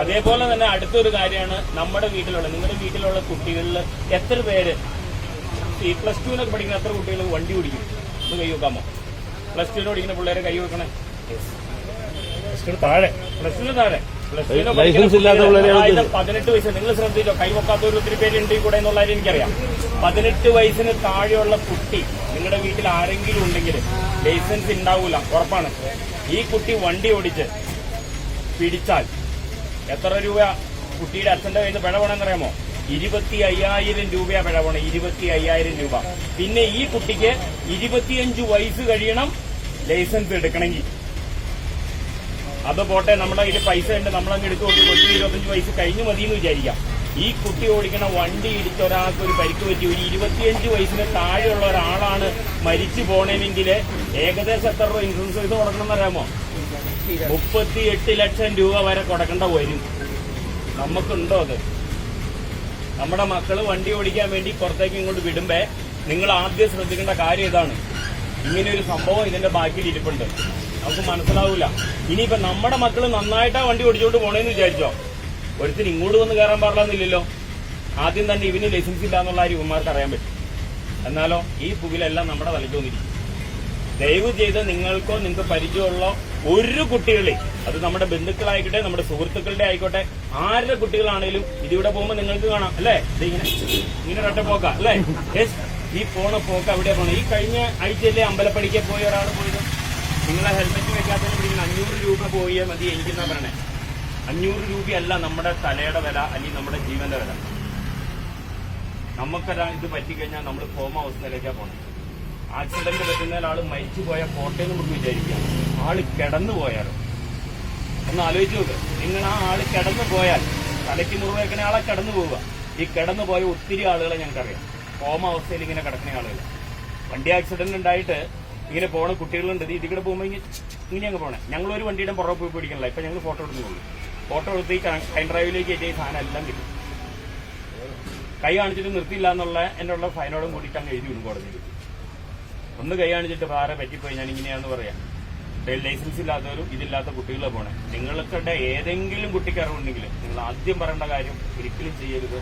അതേപോലെ തന്നെ അടുത്തൊരു കാര്യമാണ് നമ്മുടെ വീട്ടിലുള്ള നിങ്ങളുടെ വീട്ടിലുള്ള കുട്ടികളിൽ എത്ര പേര് ഈ പ്ലസ് ടുവിനൊക്കെ പഠിക്കുന്ന എത്ര കുട്ടികൾ വണ്ടി ഓടിക്കും? ഒന്ന് കൈ വെക്കാമോ? പ്ലസ് ടുവിന് പഠിക്കുന്ന പിള്ളേരെ കൈ വെക്കണേ. താഴെ. പ്ലസ് ടുവിന് താഴെ. ലൈസൻസ് ഇല്ലാത്ത പതിനെട്ട് വയസ്സ്. നിങ്ങൾ ശ്രദ്ധിച്ചോ? കൈ വെക്കാത്തവർ ഒത്തിരി പേരുണ്ട് കൂടെ എന്നുള്ള എനിക്കറിയാം. പതിനെട്ട് വയസ്സിന് താഴെയുള്ള കുട്ടി നിങ്ങളുടെ വീട്ടിൽ ആരെങ്കിലും ഉണ്ടെങ്കിൽ ലൈസൻസ് ഉണ്ടാവൂല ഉറപ്പാണ്. ഈ കുട്ടി വണ്ടി ഓടിച്ച് പിടിച്ചാൽ എത്ര രൂപ കുട്ടിയുടെ അച്ഛന്റെ കയ്യിൽ നിന്ന് പിഴ വേണമെന്നറിയാമോ ഇരുപത്തി അയ്യായിരം രൂപയാ പിഴ വേണം ഇരുപത്തി അയ്യായിരം രൂപ. പിന്നെ ഈ കുട്ടിക്ക് ഇരുപത്തിയഞ്ച് വയസ്സ് കഴിയണം ലൈസൻസ് എടുക്കണമെങ്കിൽ. അത് പോട്ടെ നമ്മുടെ കയ്യിൽ പൈസ ഉണ്ട് നമ്മളങ്ങ് എടുത്തു കൊടുക്കും കൊച്ചു ഇരുപത്തഞ്ച് വയസ്സ് കഴിഞ്ഞു മതി എന്ന് വിചാരിക്കാം. ഈ കുട്ടി ഓടിക്കണ വണ്ടി ഇടിച്ച ഒരാൾക്ക് ഒരു പരിക്ക് പറ്റി. ഒരു ഇരുപത്തിയഞ്ച് വയസ്സിന് താഴെയുള്ള ഒരാളാണ് മരിച്ചു പോകണമെങ്കിൽ ഏകദേശം എത്ര രൂപ ഇൻഷുറൻസ് ചെയ്ത് കൊടുക്കണം അറിയാമോ മുപ്പത്തി എട്ട് ലക്ഷം രൂപ വരെ കൊടുക്കേണ്ട വരും. നമുക്കുണ്ടോ അത്? നമ്മുടെ മക്കൾ വണ്ടി ഓടിക്കാൻ വേണ്ടി പുറത്തേക്ക് ഇങ്ങോട്ട് വിടുമ്പേ നിങ്ങൾ ആദ്യം ശ്രദ്ധിക്കേണ്ട കാര്യം ഇതാണ്. ഇങ്ങനെ ഒരു സംഭവം ഇതിന്റെ ബാക്കിൽ ഇരിപ്പുണ്ട്. നമുക്ക് മനസ്സിലാവൂല. ഇനിയിപ്പോ നമ്മുടെ മക്കൾ നന്നായിട്ടാ വണ്ടി ഓടിച്ചോണ്ട് പോണേന്ന് വിചാരിച്ചോ? ഒരുത്തിന് ഇങ്ങോട്ട് വന്ന് കയറാൻ പാടില്ലെന്നില്ലല്ലോ. ആദ്യം തന്നെ ഇവന് ലൈസൻസ് ഇല്ല എന്നുള്ള കാര്യം അറിയാൻ പറ്റും. എന്നാലോ ഈ പുകിലെല്ലാം നമ്മുടെ തലയ്ക്ക് വന്നിരിക്കും. ദയവ് ചെയ്ത് നിങ്ങൾക്കോ നിങ്ങൾക്ക് പരിചയമുള്ള ഒരു കുട്ടികളെ അത് നമ്മുടെ ബന്ധുക്കളായിക്കോട്ടെ നമ്മുടെ സുഹൃത്തുക്കളുടെ ആയിക്കോട്ടെ ആരുടെ കുട്ടികളാണേലും ഇതിവിടെ പോകുമ്പോൾ നിങ്ങൾക്ക് കാണാം അല്ലേ? ഇങ്ങനെ ഇങ്ങനെ ഒറ്റ പോക്ക അല്ലേ? ഈ പോണ പോക്ക് അവിടെ പോണ. ഈ കഴിഞ്ഞ ആഴ്ചയിലെ അമ്പലപ്പടിക്ക് പോയ ഒരാൾ പോയത്? നിങ്ങളെ ഹെൽമെറ്റ് വെക്കാത്തതിന് പിടിക്കുന്ന അഞ്ഞൂറ് രൂപ പോയാൽ മതി എനിക്കെന്നാ പറയണേ. അഞ്ഞൂറ് രൂപയല്ല നമ്മുടെ തലയുടെ വില അല്ലെങ്കിൽ നമ്മുടെ ജീവന്റെ വില. നമുക്കൊരാ ഇത് പറ്റിക്കഴിഞ്ഞാൽ നമ്മൾ കോമ അവസ്ഥയിലേക്കാണ് പോകണം ആക്സിഡന്റ് പറ്റുന്ന ആൾ മരിച്ചു പോയ പോട്ടെ നമുക്ക് വിചാരിക്കാം. ആൾ കിടന്നു പോയാലോ? ഒന്ന് ആലോചിച്ചു നോക്ക്. നിങ്ങൾ ആ ആൾ കിടന്നു പോയാൽ തലയ്ക്ക് മുറിവേക്കുന്ന ആളെ കിടന്നു പോവുക. ഈ കിടന്നു പോയ ഒത്തിരി ആളുകളെ ഞങ്ങൾക്കറിയാം. കോമ അവസ്ഥയിൽ ഇങ്ങനെ കിടക്കുന്ന ആളുകൾ വണ്ടി ആക്സിഡന്റ് ഉണ്ടായിട്ട് ഇങ്ങനെ പോണ കുട്ടികളുണ്ട്. ഇത് ഇതികൂടെ പോകുമ്പോൾ ഇങ്ങനെ അങ്ങ് പോണേ. ഞങ്ങൾ ഒരു വണ്ടിയുടെ പുറകെ പോയി പിടിക്കണില്ല. ഇപ്പൊ ഞങ്ങൾ ഫോട്ടോ എടുക്കുന്നുള്ളൂ ഫോട്ടോ എടുത്ത് ഈ കൈൻ ഡ്രൈവിലേക്ക് എത്തിയ സാധനം എല്ലാം കിട്ടും. കൈ കാണിച്ചിട്ട് നിർത്തിയില്ല എന്നുള്ള എന്നുള്ള ഫൈനോടും കൂടിയിട്ട് അങ്ങ് എഴുതി വിടും ഒന്ന് കൈ കാണിച്ചിട്ട് വേറെ പറ്റിപ്പോയി? ഞാൻ ഇങ്ങനെയാണെന്ന് പറയാം. ലൈസൻസ് ഇല്ലാത്തവരും ഇതില്ലാത്ത കുട്ടികളെ പോണേ. നിങ്ങൾക്കിടെ ഏതെങ്കിലും കുട്ടിക്ക് അറിവുണ്ടെങ്കിൽ നിങ്ങൾ ആദ്യം പറയേണ്ട കാര്യം ഒരിക്കലും ചെയ്യരുത്.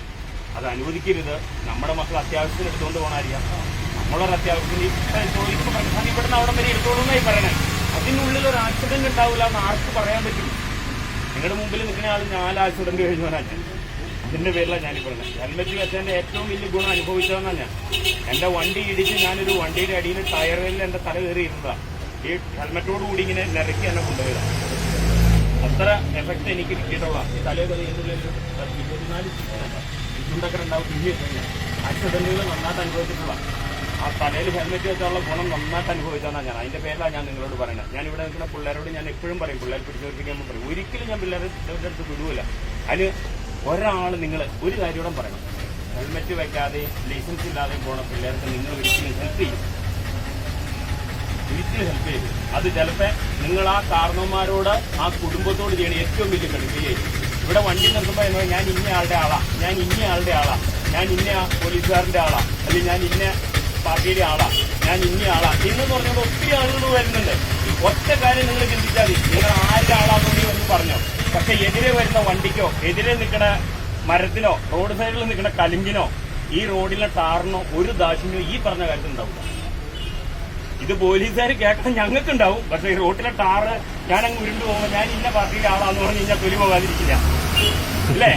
അത് അനുവദിക്കരുത്. നമ്മുടെ മക്കൾ അത്യാവശ്യത്തിന് എടുത്തുകൊണ്ട് പോകണമായിരിക്കാം നമ്മളൊരു അത്യാവശ്യത്തിന് ഇപ്പൊ പ്രധാനം ഇവിടുന്ന് അവിടെ വരെ എടുത്തോളൂ പറയണേ. അതിനുള്ളിൽ ഒരു ആക്സിഡന്റ് ഉണ്ടാവില്ല എന്ന് ആർക്ക് പറയാൻ പറ്റും? നിങ്ങളുടെ മുമ്പിൽ നിൽക്കുന്ന ആൾ നാല് ആക്സിഡന്റ് കഴിഞ്ഞവനാണ് അതിന്റെ പേരിലാണ് ഞാൻ പറഞ്ഞത്. ഹെൽമെറ്റ് വെച്ചതിന്റെ ഏറ്റവും വലിയ ഗുണം അനുഭവിച്ചതെന്നാണ് ഞാൻ. എന്റെ വണ്ടി ഇടിച്ച് ഞാനൊരു വണ്ടിയുടെ അടിയിൽ ടയറിൽ എന്റെ തല കയറി ഇരുന്നതാണ് ഈ ഹെൽമെറ്റോട് കൂടി ഇങ്ങനെ നിരക്കി എന്നെ കൊണ്ടുപോയതാണ് അത്ര എഫക്റ്റ് എനിക്ക് കിട്ടിയിട്ടുള്ള ഈ ഇതിനുള്ളിൽ ഒരു ഇരുപത്തിനാല് ചുണ്ടൊക്കെ ഉണ്ടാവും പിന്നെ ആക്സിഡന്റുകൾ നന്നായിട്ട് അനുഭവിച്ചിട്ടുള്ള ആ തലയിൽ ഹെൽമെറ്റ് വെച്ചുള്ള ഗുണം നന്നായിട്ട് അനുഭവിച്ചതാണ് ഞാൻ. അതിന്റെ പേരിലാണ് ഞാൻ നിങ്ങളോട് പറയുന്നത് ഞാൻ ഇവിടെ നിൽക്കുന്ന പിള്ളേരോട് ഞാൻ എപ്പോഴും പറയും പിള്ളേർ പിടിച്ചോർപ്പിക്കാൻ പറയും. ഒരിക്കലും ഞാൻ പിള്ളേരെ അടുത്ത് വിടൂല. അതിന് ഒരാൾ നിങ്ങൾ ഒരു കാര്യം പറയണം. ഹെൽമെറ്റ് വെക്കാതെ ലൈസൻസ് ഇല്ലാതെ പോണ പിള്ളേർക്ക് നിങ്ങൾ ഒരിക്കലും ഹെൽപ്പ് ചെയ്യും. ഒരിക്കലും ഹെൽപ്പ് ചെയ്യും അത് ചിലപ്പോ നിങ്ങൾ ആ കാരണവന്മാരോട് ആ കുടുംബത്തോട് ചെയ്യണ ഏറ്റവും വലിയ കടുപ്പിയായിരിക്കും ഇവിടെ വണ്ടി നിർത്തുമ്പോൾ എന്നോ ഞാൻ ഇന്ന ആളുടെ ആളാ ഞാൻ ഇന്ന ആളുടെ ആളാ ഞാൻ ഇന്ന പോലീസുകാരന്റെ ആളാ അല്ലെങ്കിൽ ഞാൻ ഇന്ന പാർട്ടിയുടെ ആളാ ഞാൻ ഇന്ന ആളാ. ഇന്ന് പറഞ്ഞുകൊണ്ട് ഒത്തിരി ആളുകൾ വരുന്നുണ്ട്. ഒറ്റ കാര്യം നിങ്ങൾ ചിന്തിച്ചാൽ മതി. നിങ്ങൾ ആരുടെ ആളാണെന്ന് ഒന്ന് പറഞ്ഞോ. പക്ഷെ എതിരെ വരുന്ന വണ്ടിക്കോ എതിരെ നിൽക്കുന്ന മരത്തിനോ റോഡ് സൈഡിൽ നിൽക്കുന്ന കലിങ്കിനോ ഈ റോഡിലെ ടാറിനോ ഒരു ദാശിനോ ഈ പറഞ്ഞ കാര്യത്തിൽ ഉണ്ടാവില്ല. ഇത് പോലീസുകാർ കേൾക്കാൻ ഞങ്ങൾക്ക് ഉണ്ടാവും പക്ഷെ ഈ റോഡിലെ ടാറ് ഞാൻ അങ്ങ് ഉരുണ്ടു പോകുമ്പോൾ ഞാൻ ഇന്ന പാർട്ടിയുടെ ആളാന്ന് പറഞ്ഞു കഴിഞ്ഞാൽ തൊലി പോകാതിരിക്കില്ല. അല്ലേ?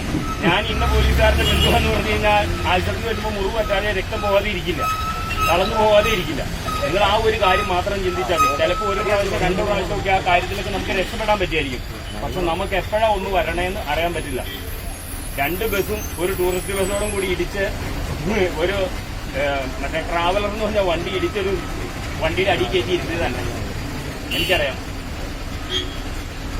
ഞാൻ ഇന്ന പോലീസുകാരുടെ ബന്ധുവെന്ന് പറഞ്ഞു കഴിഞ്ഞാൽ ആശുപത്രി വരുമ്പോൾ മുറിവ് പറ്റാതെ രക്തം പോകാതെ ഇരിക്കില്ല. തളർന്നു പോകാതെ ഇരിക്കില്ല. നിങ്ങൾ ആ ഒരു കാര്യം മാത്രം ചിന്തിച്ചാൽ മതി. ചിലപ്പോൾ ഒരു പ്രാവശ്യം രണ്ടു പ്രാവശ്യമൊക്കെ ആ കാര്യത്തിലൊക്കെ നമുക്ക് രക്ഷപ്പെടാൻ പറ്റിയായിരിക്കും. പക്ഷെ നമുക്ക് എപ്പോഴാ ഒന്ന് വരണേന്ന് അറിയാൻ പറ്റില്ല. രണ്ട് ബസ്സും ഒരു ടൂറിസ്റ്റ് ബസ്സോടും കൂടി ഇടിച്ച് ഒരു മറ്റേ ട്രാവലർ എന്ന് പറഞ്ഞ വണ്ടി ഇടിച്ചൊരു വണ്ടിയുടെ അടി കയറ്റി ഇരുത്തിയത് തന്നെ. എനിക്കറിയാം.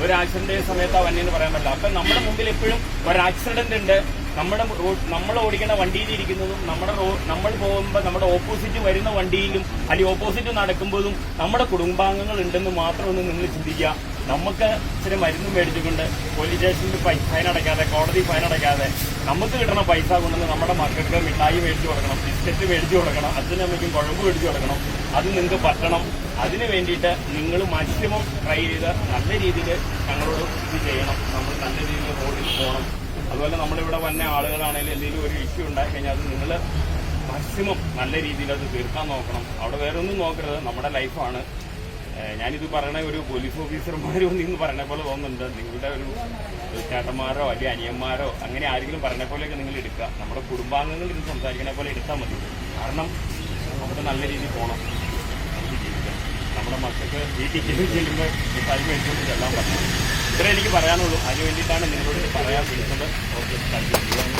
ഒരു ആക്സിഡന്റ് സമയത്ത് ആ പറയാൻ പറ്റില്ല. അപ്പൊ നമ്മുടെ മുമ്പിൽ എപ്പോഴും ഒരു ആക്സിഡന്റ് ഉണ്ട്. നമ്മുടെ റോഡ് നമ്മൾ ഓടിക്കുന്ന വണ്ടിയിൽ ഇരിക്കുന്നതും നമ്മുടെ നമ്മൾ പോകുമ്പോൾ നമ്മുടെ ഓപ്പോസിറ്റ് വരുന്ന വണ്ടിയിലും അല്ലെങ്കിൽ ഓപ്പോസിറ്റ് നടക്കുമ്പോഴും നമ്മുടെ കുടുംബാംഗങ്ങൾ ഉണ്ടെന്ന് മാത്രം ഒന്ന് നിങ്ങൾ ചിന്തിക്കുക. നമുക്ക് ഇച്ചിരി മരുന്ന് മേടിച്ചുകൊണ്ട് പോലീസ് സ്റ്റേഷനിൽ ഫൈൻ അടയ്ക്കാതെ കോടതി ഫൈൻ അടയ്ക്കാതെ നമുക്ക് കിട്ടുന്ന പൈസ കൊണ്ടുവന്ന് നമ്മുടെ മക്കൾക്ക് മിഠായി മേടിച്ചു കൊടുക്കണം ബിസ്ക്കറ്റ് മേടിച്ചു കൊടുക്കണം അച്ഛനും അമ്മയ്ക്കും കുഴമ്പ് മേടിച്ചു കൊടുക്കണം. അത് നിങ്ങൾക്ക് പറ്റണം. അതിന് വേണ്ടിയിട്ട് നിങ്ങൾ മാക്സിമം ട്രൈ ചെയ്ത് നല്ല രീതിയിൽ ഞങ്ങളോട് ഇത് ചെയ്യണം. നമ്മൾ നല്ല രീതിയിൽ റോഡിൽ പോകണം അതുപോലെ നമ്മുടെ ഇവിടെ വന്ന ആളുകളാണെങ്കിലും എന്തെങ്കിലും ഒരു ഇഷ്യൂ ഉണ്ടായി കഴിഞ്ഞാൽ അത് നിങ്ങൾ മാക്സിമം നല്ല രീതിയിൽ അത് തീർക്കാൻ നോക്കണം. അവിടെ വേറെ ഒന്നും നോക്കരുത്. നമ്മുടെ ലൈഫാണ് ഞാനിത് പറയണ ഒരു പോലീസ് ഓഫീസർമാരോ നിന്ന് പറഞ്ഞ പോലെ തോന്നുന്നുണ്ട്. നിങ്ങളുടെ ഒരു ചേട്ടന്മാരോ അല്ലെങ്കിൽ അനിയന്മാരോ അങ്ങനെ ആരെങ്കിലും പറഞ്ഞ പോലെയൊക്കെ നിങ്ങൾ എടുക്കുക. നമ്മുടെ കുടുംബാംഗങ്ങൾ ഇത് സംസാരിക്കുന്ന പോലെ എടുത്താൽ മതി. കാരണം നമുക്ക് നല്ല രീതിയിൽ പോകണം നമ്മുടെ മക്കൾക്ക് വീട്ടിൽ ചെല്ലും ചെല്ലുമ്പോൾ മിഠായി മേടിച്ചുകൊണ്ട് ചെല്ലാൻ പറ്റണം ഇത്രേ എനിക്ക് പറയാനുള്ളൂ. അതിന് വേണ്ടിയിട്ടാണ് നിങ്ങളോട് പറയാൻ വിളിച്ചത്. Okay thank